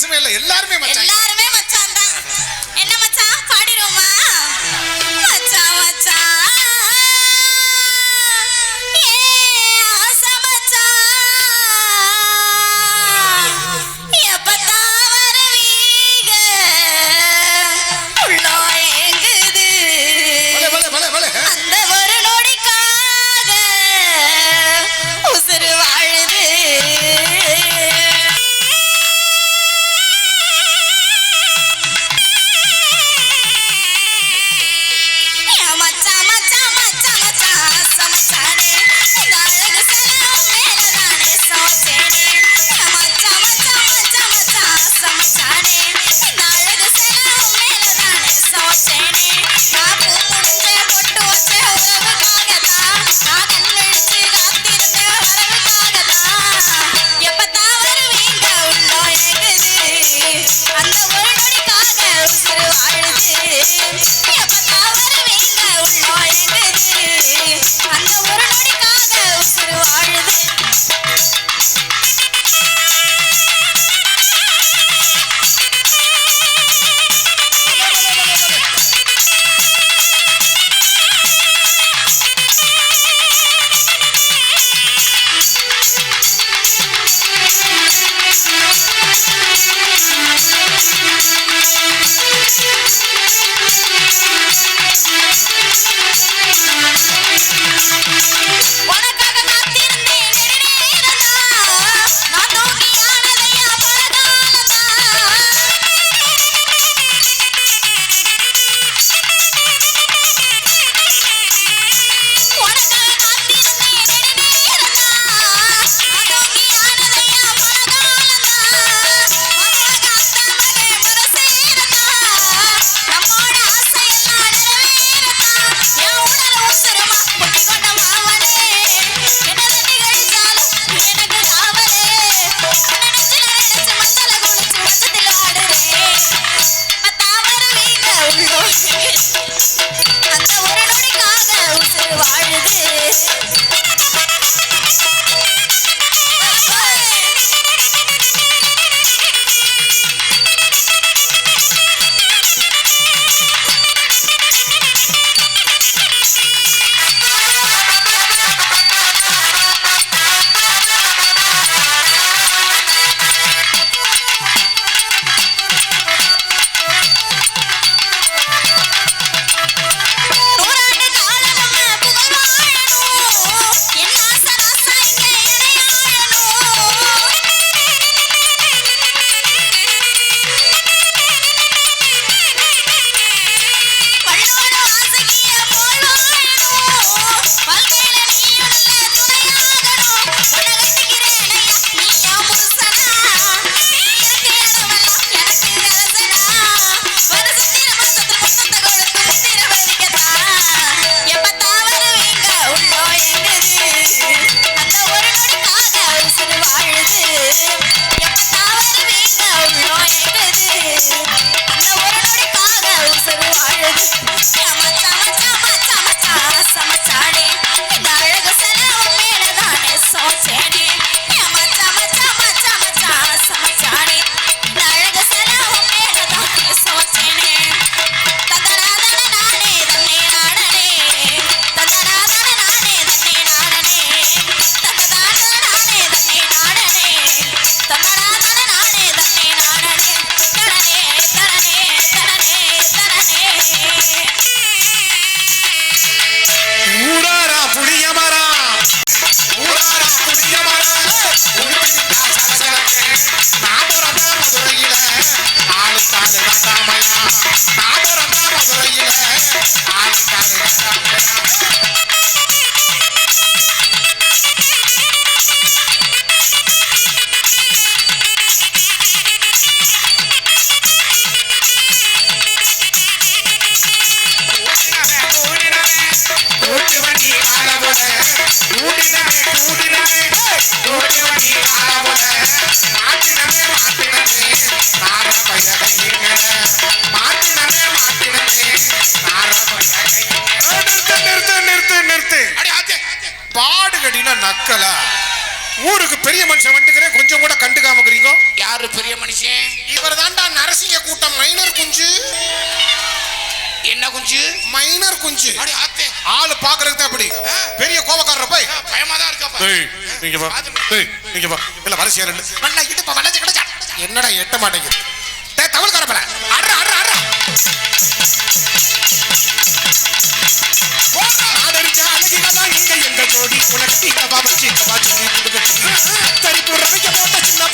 வித்தியாசமே இல்லை எல்லாருமே எல்லாருமே பெரிய மனுஷன் வந்துக்கிறேன் கொஞ்சம் கூட கண்டுக்காம இருக்கிறீங்க யாரு பெரிய மனுஷன்? இவர் தான்டா நரசிங்க கூட்டம் மைனர் குஞ்சு. என்ன குஞ்சு? மைனர் குஞ்சு. அடி ஆத்தே. ஆளு பாக்குறதுக்கு தான் அப்படி பெரிய கோபக்காரர போய். பயமா தான் இருக்கப்பா ஏய் நீங்க வா. ஏய் நீங்க இல்ல வரிசையா ரெண்டு. வல்ல இடுப்ப வளைஞ்சு கிடச்சா. என்னடா எட்ட மாட்டேங்குது? டேய் தமிழ் கரப்பல அட்ற அட்ற அட்ற ஆதரிச்ச அழகினதான் ஜோடி உனக்கு கவா வச்சு தரிப்பு ரவிக்க போட்ட சின்ன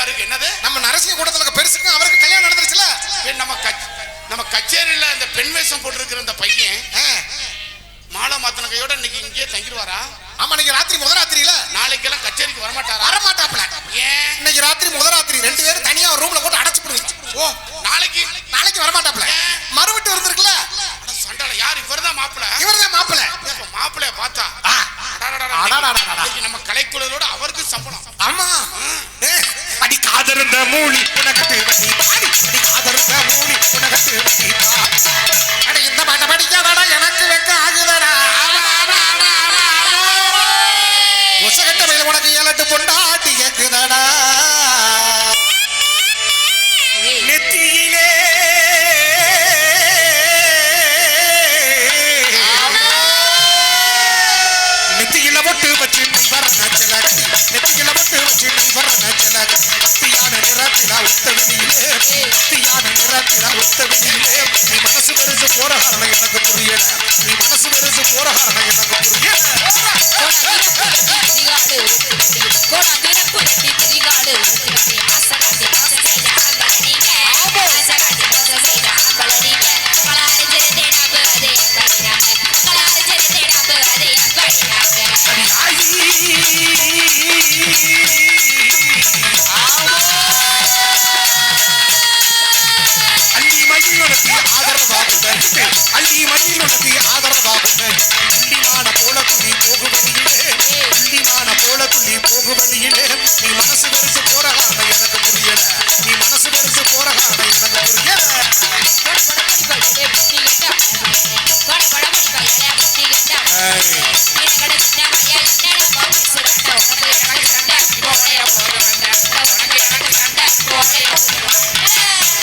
இருக்கு? என்னது? நம்ம நரசிங்க கூட்டத்துல இருக்க பெருசுக்கும் அவருக்கு கல்யாணம் நடந்துருச்சுல? நம்ம நம்ம கச்சேரியில இந்த பெண் வேஷம் போட்டிருக்கிற இந்த பையன். மாலை மாத்தின கையோட இன்னைக்கு இங்கேயே தங்கிடுவாரா? ஆமா இன்னைக்கு ராத்திரி முத ராத்திரியில. நாளைக்கெல்லாம் கச்சேரிக்கு வரமாட்டாரா? வரமாட்டாப்ல ஏன்? இன்னைக்கு ராத்திரி முத ராத்திரி ரெண்டு பேரும் தனியா ஒரு ரூம்ல போட்டு அடைச்சு போடுங்க. ஓ நாளைக்கு. நாளைக்கு வரமாட்டாப்ல? மறுவிட்டு இருந்திருக்குல்ல உத்த வெளியிலே நீ மனசு பெருசு போற காரணம் எனக்கு புரியல. நீ மனசு பெருசு போற காரணம் எனக்கு புரியல. அடி மனசு வெறுத்து போற காரணம் எனக்கு புரியல. நீ மனசு வெறுத்து போற காரணம் எனக்கு புரியல.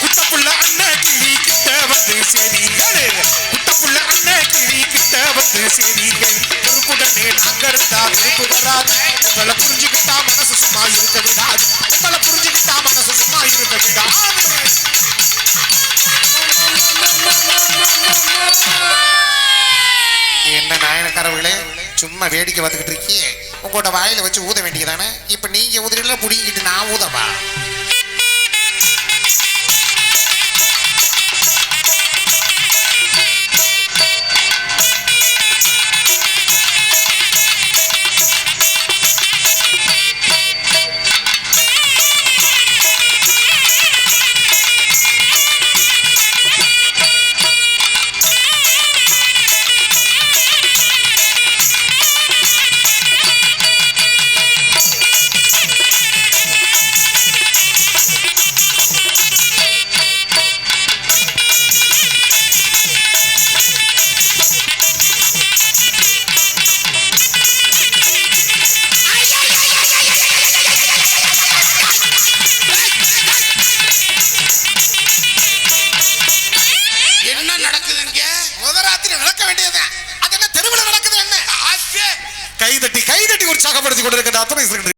குட்டப்புள்ள அண்ணன் கிளி கிட்ட வந்து சேரீங்களே குட்டப்புள்ள அண்ணன் கிளி கிட்ட வந்து சேரீங்கள் பொறுப்புடனே இருந்தா வெறுப்பு வராது. உங்களை புரிஞ்சுக்கிட்டா மனசு சும்மா இருக்க விடாது. உங்களை புரிஞ்சுக்கிட்டா மனசு சும்மா இருக்க விடாது. என்ன சும்மா வேடிக்கை பார்த்துக்கிட்டு இருக்கியே உங்களோட வாயில வச்சு ஊத வேண்டியதானே இப்ப நீங்க ஊதுறீங்களா புடிங்கிட்டு நான் ஊதவா? அத்தனை